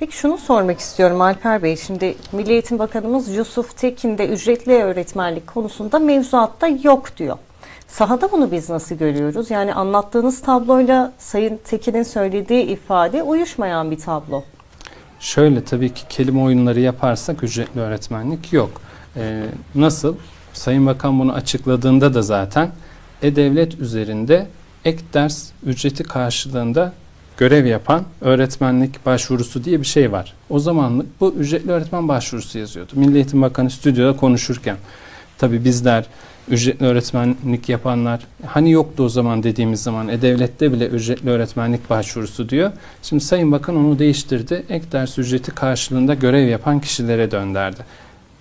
Peki şunu sormak istiyorum Alper Bey. Şimdi Milli Eğitim Bakanımız Yusuf Tekin de ücretli öğretmenlik konusunda mevzuatta yok diyor. Sahada bunu biz nasıl görüyoruz? Yani anlattığınız tabloyla Sayın Tekin'in söylediği ifade uyuşmayan bir tablo. Şöyle tabii ki kelime oyunları yaparsak ücretli öğretmenlik yok. Ee, nasıl? Sayın Bakan bunu açıkladığında da zaten e-devlet üzerinde ek ders ücreti karşılığında görev yapan öğretmenlik başvurusu diye bir şey var. O zamanlık bu ücretli öğretmen başvurusu yazıyordu. Milli Eğitim Bakanı stüdyoda konuşurken. Tabii bizler ücretli öğretmenlik yapanlar hani yoktu o zaman dediğimiz zaman e-devlette bile ücretli öğretmenlik başvurusu diyor. Şimdi Sayın Bakan onu değiştirdi. Ek ders ücreti karşılığında görev yapan kişilere dönderdi.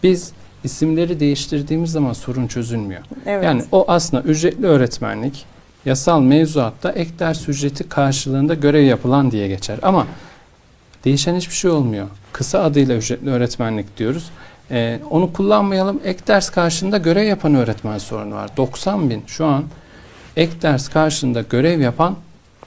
Biz isimleri değiştirdiğimiz zaman sorun çözülmüyor. Evet. Yani o aslında ücretli öğretmenlik yasal mevzuatta ek ders ücreti karşılığında görev yapılan diye geçer. Ama değişen hiçbir şey olmuyor. Kısa adıyla ücretli öğretmenlik diyoruz. Ee, onu kullanmayalım. Ek ders karşılığında görev yapan öğretmen sorunu var. 90 bin şu an ek ders karşılığında görev yapan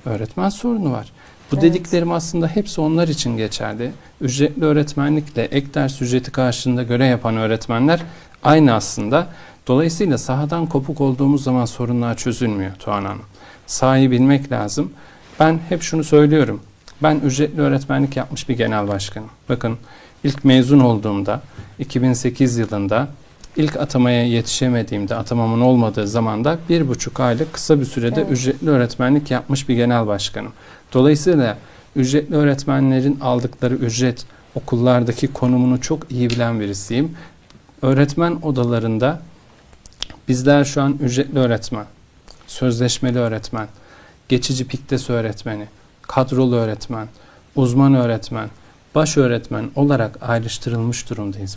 öğretmen sorunu var. Bu Evet. dediklerim aslında hepsi onlar için geçerli. Ücretli öğretmenlikle ek ders ücreti karşılığında görev yapan öğretmenler aynı aslında. Dolayısıyla sahadan kopuk olduğumuz zaman sorunlar çözülmüyor Tuğan Hanım. Sahayı bilmek lazım. Ben hep şunu söylüyorum. Ben ücretli öğretmenlik yapmış bir genel başkanım. Bakın ilk mezun olduğumda 2008 yılında ilk atamaya yetişemediğimde atamamın olmadığı zamanda bir buçuk aylık kısa bir sürede Evet. ücretli öğretmenlik yapmış bir genel başkanım. Dolayısıyla ücretli öğretmenlerin aldıkları ücret okullardaki konumunu çok iyi bilen birisiyim. Öğretmen odalarında bizler şu an ücretli öğretmen, sözleşmeli öğretmen, geçici piktes öğretmeni, kadrolu öğretmen, uzman öğretmen, baş öğretmen olarak ayrıştırılmış durumdayız.